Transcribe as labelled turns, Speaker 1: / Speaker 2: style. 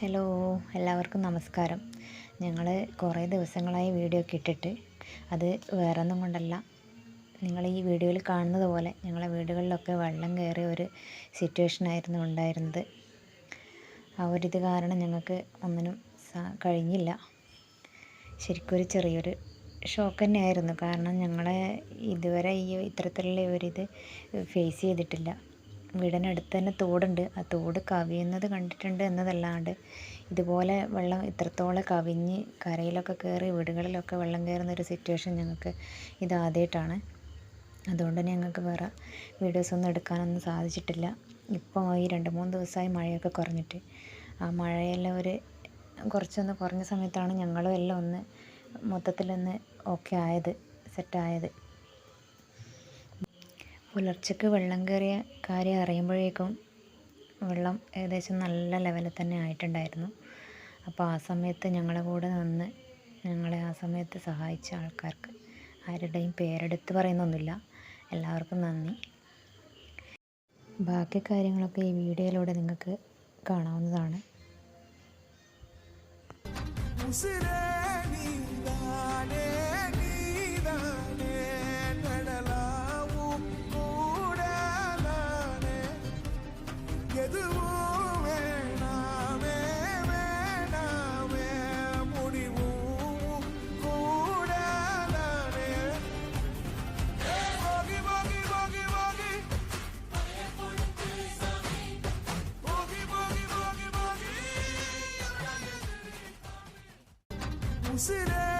Speaker 1: Hello എല്ലാവർക്കും നമസ്കാരം. ഞങ്ങൾ കുറേ ദിവസങ്ങളായി വീഡിയോ ഒക്കെ ഇട്ടിട്ട് അത് വേറൊന്നും കൊണ്ടല്ല. നിങ്ങൾ ഈ വീഡിയോയിൽ കാണുന്നത് പോലെ ഞങ്ങളെ വീടുകളിലൊക്കെ വെള്ളം കയറിയ ഒരു സിറ്റുവേഷൻ ആയിരുന്നു ഉണ്ടായിരുന്നത്. ആ ഒരിത് കാരണം ഞങ്ങൾക്ക് ഒന്നിനും കഴിഞ്ഞില്ല. ശരിക്കൊരു ചെറിയൊരു ഷോക്ക് തന്നെയായിരുന്നു. കാരണം ഞങ്ങളെ ഇതുവരെ ഈ ഇത്തരത്തിലുള്ള ഒരിത് ഫേസ് ചെയ്തിട്ടില്ല. വീടിനടുത്ത് തന്നെ തോടുണ്ട്. ആ തോട് കവിയുന്നത് കണ്ടിട്ടുണ്ട് എന്നതല്ലാണ്ട് ഇതുപോലെ വെള്ളം ഇത്രത്തോളം കവിഞ്ഞ് കരയിലൊക്കെ കയറി വീടുകളിലൊക്കെ വെള്ളം കയറുന്ന ഒരു സിറ്റുവേഷൻ ഞങ്ങൾക്ക് ഇതാദ്യമായിട്ടാണ്. അതുകൊണ്ട് തന്നെ ഞങ്ങൾക്ക് വേറെ വീഡിയോസ് ഒന്നും എടുക്കാനൊന്നും സാധിച്ചിട്ടില്ല. ഇപ്പോൾ ഈ രണ്ട് മൂന്ന് ദിവസമായി മഴയൊക്കെ കുറഞ്ഞിട്ട്. ആ മഴയെല്ലാം ഒരു കുറച്ചൊന്ന് കുറഞ്ഞ സമയത്താണ് ഞങ്ങളും എല്ലാം ഒന്ന് മൊത്തത്തിലൊന്ന് ഓക്കെ ആയത് സെറ്റായത് പുലർച്ചയ്ക്ക് വെള്ളം കയറിയ കാര്യം അറിയുമ്പോഴേക്കും വെള്ളം ഏകദേശം നല്ല ലെവലിൽ തന്നെ ആയിട്ടുണ്ടായിരുന്നു. അപ്പോൾ ആ സമയത്ത് ഞങ്ങളുടെ കൂടെ നിന്ന് ഞങ്ങളെ ആ സമയത്ത് സഹായിച്ച ആൾക്കാർക്ക് ആരുടെയും പേരെടുത്ത് പറയുന്നൊന്നുമില്ല. എല്ലാവർക്കും നന്ദി. ബാക്കി കാര്യങ്ങളൊക്കെ ഈ വീഡിയോയിലൂടെ നിങ്ങൾക്ക് കാണാവുന്നതാണ്.
Speaker 2: உசிரே